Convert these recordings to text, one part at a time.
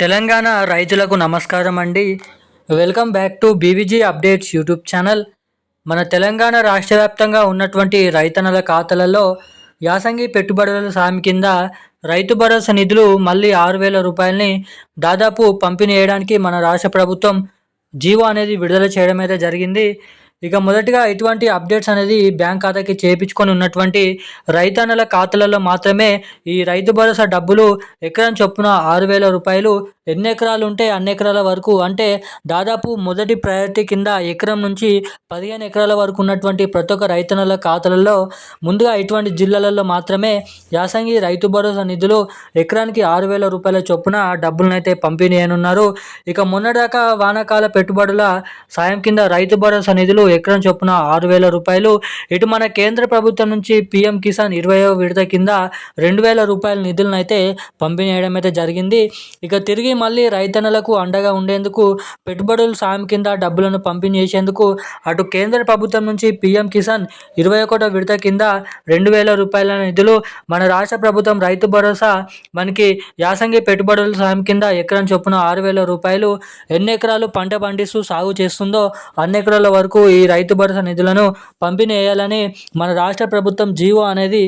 తెలంగాణ రైతులకు నమస్కారం అండి. Welcome back to BVG updates YouTube channel. మన తెలంగాణ రాష్ట్ర వ్యాప్తంగా ఉన్నటువంటి రైతన్నల ఖాతాలలో యాసంగి పెట్టుబడుల సామి కింద రైతు భరోసా నిధులు మళ్ళీ ఆరు వేల రూపాయలని దాదాపు పంపిణీ చేయడానికి మన రాష్ట్ర ప్రభుత్వం జీవో అనేది విడుదల చేయడం అయితే జరిగింది. ఇక మొదటిగా ఇటువంటి అప్డేట్స్ అనేది బ్యాంక్ ఖాతాకి చేపించుకొని ఉన్నటువంటి రైతన్నల ఖాతాలలో మాత్రమే ఈ రైతు భరోసా డబ్బులు ఎకరం చొప్పున ఆరు వేల రూపాయలు ఎన్ని ఎకరాలు ఉంటే అన్ని ఎకరాల వరకు అంటే దాదాపు మొదటి ప్రయారిటీ కింద ఎకరం నుంచి పదిహేను ఎకరాల వరకు ఉన్నటువంటి ప్రతి ఒక్క రైతన్నల ఖాతాలలో ముందుగా ఇటువంటి జిల్లాలలో మాత్రమే యాసంగి రైతు భరోసా నిధులు ఎకరానికి ఆరు వేల రూపాయల చొప్పున డబ్బులను అయితే పంపిణీ ఉన్నారు ఇక మొన్నటిదాకా వానాకాల పెట్టుబడుల సాయం కింద రైతు భరోసా నిధులు ఎకరం చొప్పున ఆరు వేల రూపాయలు. ఇటు మన కేంద్ర ప్రభుత్వం నుంచి పీఎం కిసాన్ ఇరవయో విడత కింద రెండు వేల రూపాయల నిధులను అయితే పంపిణీ చేయడం అయితే జరిగింది. ఇక తిరిగి మళ్ళీ రైతన్నలకు అండగా ఉండేందుకు పెట్టుబడుల సాయం కింద డబ్బులను పంపిణీ చేసేందుకు అటు కేంద్ర ప్రభుత్వం నుంచి పీఎం కిసాన్ ఇరవై ఒకటో విడత కింద రెండు వేల రూపాయల నిధులు మన రాష్ట్ర ప్రభుత్వం రైతు భరోసా మనకి యాసంగి పెట్టుబడుల సాయం కింద ఎకరం చొప్పున ఆరు వేల రూపాయలు ఎన్ని ఎకరాలు పంట పండిస్తూ సాగు చేస్తుందో అన్ని ఎకరాల వరకు ఈ రైతు భరోసా నిధులను పంపిణీ చేయాలని మన రాష్ట్ర ప్రభుత్వం జీవో అనేది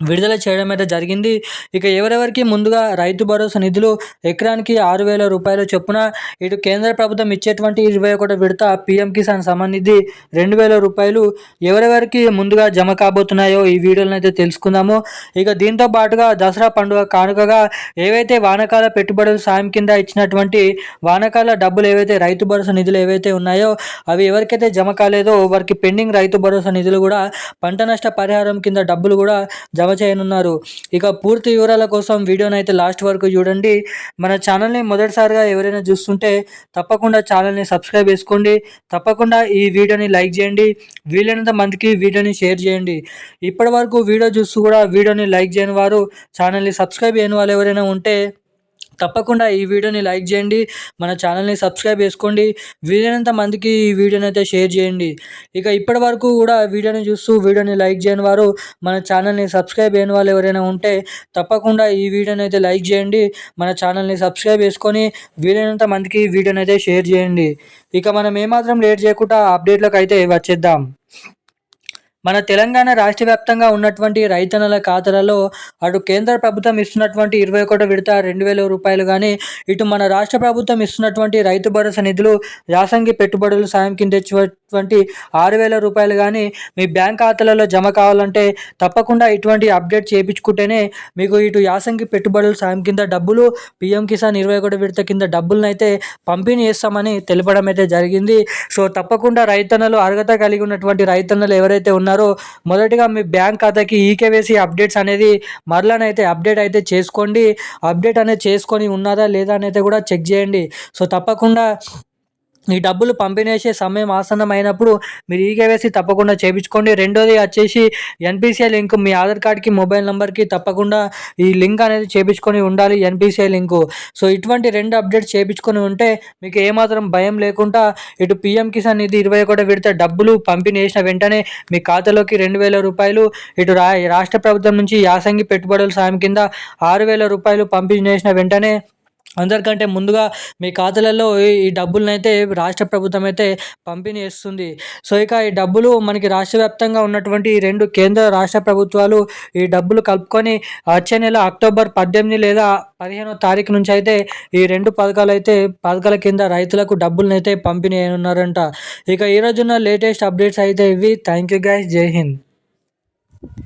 విడుదల చేయడం అయితే జరిగింది. ఇక ఎవరెవరికి ముందుగా రైతు భరోసా నిధులు ఎకరానికి ఆరు వేల రూపాయల చొప్పున ఇటు కేంద్ర ప్రభుత్వం ఇచ్చేటువంటి ఇరవై ఒకటి విడత పిఎం కిసాన్ సంబంధించి రెండు వేల రూపాయలు ఎవరెవరికి ముందుగా జమ కాబోతున్నాయో ఈ వీడియోలను అయితే తెలుసుకుందాము. ఇక దీంతో పాటుగా దసరా పండుగ కానుకగా ఏవైతే వానకాల పెట్టుబడుల సాయం కింద ఇచ్చినటువంటి వానకాల డబ్బులు ఏవైతే రైతు భరోసా నిధులు ఏవైతే ఉన్నాయో అవి ఎవరికైతే జమ కాలేదో వారికి పెండింగ్ రైతు భరోసా నిధులు కూడా పంట నష్ట పరిహారం కింద డబ్బులు కూడా జమ చేయనున్నారు. ఇక పూర్తి వివరాల కోసం వీడియోని అయితే లాస్ట్ వరకు చూడండి. మన ఛానల్ని మొదటిసారిగా ఎవరైనా చూస్తుంటే తప్పకుండా ఛానల్ని సబ్స్క్రైబ్ చేసుకోండి. తప్పకుండా ఈ వీడియోని లైక్ చేయండి. వీలైనంత మందికి వీడియోని షేర్ చేయండి. ఇప్పటి వరకు వీడియో చూస్తూ కూడా వీడియోని లైక్ చేయని వారు ఛానల్ని సబ్స్క్రైబ్ చేయని వాళ్ళు ఎవరైనా ఉంటే తప్పకుండా ఈ వీడియోని లైక్ చేయండి మన ఛానల్ని సబ్స్క్రైబ్ చేసుకోండి వీలైనంత మందికి ఈ వీడియోని అయితే షేర్ చేయండి. ఇక ఇప్పటి వరకు కూడా వీడియోని చూస్తూ వీడియోని లైక్ చేయని వారు మన ఛానల్ని సబ్స్క్రైబ్ చేయని వాళ్ళు ఎవరైనా ఉంటే తప్పకుండా ఈ వీడియోని అయితే లైక్ చేయండి మన ఛానల్ని సబ్స్క్రైబ్ చేసుకొని వీలైనంత మందికి ఈ వీడియోని అయితే షేర్ చేయండి. ఇక మనం ఏమాత్రం లేట్ చేయకుండా అప్డేట్లకు అయితే వచ్చేద్దాం. మన తెలంగాణ రాష్ట్ర వ్యాప్తంగా ఉన్నటువంటి రైతన్నల ఖాతాలలో అటు కేంద్ర ప్రభుత్వం ఇస్తున్నటువంటి ఇరవై ఒకటి విడత రెండు వేల రూపాయలు కానీ ఇటు మన రాష్ట్ర ప్రభుత్వం ఇస్తున్నటువంటి రైతు భరోసా నిధులు యాసంగి పెట్టుబడుల సాయం కింద ఇచ్చినటువంటి ఆరు వేల రూపాయలు కానీ మీ బ్యాంక్ ఖాతాలలో జమ కావాలంటే తప్పకుండా ఇటువంటి అప్డేట్ చేయించుకుంటేనే మీకు ఇటు యాసంగి పెట్టుబడుల సాయం కింద డబ్బులు పిఎం కిసాన్ ఇరవై ఒకటి విడత కింద డబ్బులను అయితే పంపిణీ చేస్తామని తెలపడం అయితే జరిగింది. సో తప్పకుండా రైతన్నలు అర్హత కలిగి ఉన్నటువంటి రైతన్నలు ఎవరైతే ఉన్నారో ఉన్నారో మొదటిగా మీ బ్యాంక్ ఖాతాకి ఈకేవైసీ అప్డేట్స్ అనేది మరలానైతే అప్డేట్ అయితే చేసుకోండి. అప్డేట్ అనేది చేసుకొని ఉన్నారా లేదా అనేది కూడా చెక్ చేయండి. సో తప్పకుండా ఈ డబ్బులు పంపిణేసే సమయం ఆసన్నమైనప్పుడు అయినప్పుడు మీరు ఈకేవైసీ తప్పకుండా చేయించుకోండి. రెండోది వచ్చేసి ఎన్పిసిఐ లింక్. మీ ఆధార్ కార్డ్కి మొబైల్ నెంబర్కి తప్పకుండా ఈ లింక్ అనేది చేయించుకొని ఉండాలి ఎన్పిసిఐ లింకు. సో ఇటువంటి రెండు అప్డేట్స్ చేయించుకొని ఉంటే మీకు ఏమాత్రం భయం లేకుండా ఇటు పిఎం కిసాన్ నిధి ఇరవై ఒకటి విడత డబ్బులు పంపిణీ చేసిన వెంటనే మీ ఖాతాలోకి రెండు వేల రూపాయలు ఇటు రా రాష్ట్ర ప్రభుత్వం నుంచి యాసంగి పెట్టుబడుల సాయం కింద ఆరు వేల రూపాయలు పంపిణీ చేసిన వెంటనే అందరికంటే ముందుగా మీ ఖాతాలలో ఈ డబ్బులను అయితే రాష్ట్ర ప్రభుత్వం అయితే పంపిణీ చేస్తుంది. సో ఇక ఈ డబ్బులు మనకి రాష్ట్ర వ్యాప్తంగా ఉన్నటువంటి రెండు కేంద్ర రాష్ట్ర ప్రభుత్వాలు ఈ డబ్బులు కలుపుకొని వచ్చే నెల అక్టోబర్ పద్దెనిమిది లేదా పదిహేనో తారీఖు నుంచి అయితే ఈ రెండు పథకాలు అయితే పథకాల కింద రైతులకు డబ్బులను అయితే పంపిణీ అయినారంట ఇక ఈ రోజున లేటెస్ట్ అప్డేట్స్ అయితే ఇవి. థ్యాంక్ యూ గైస్ జై హింద్.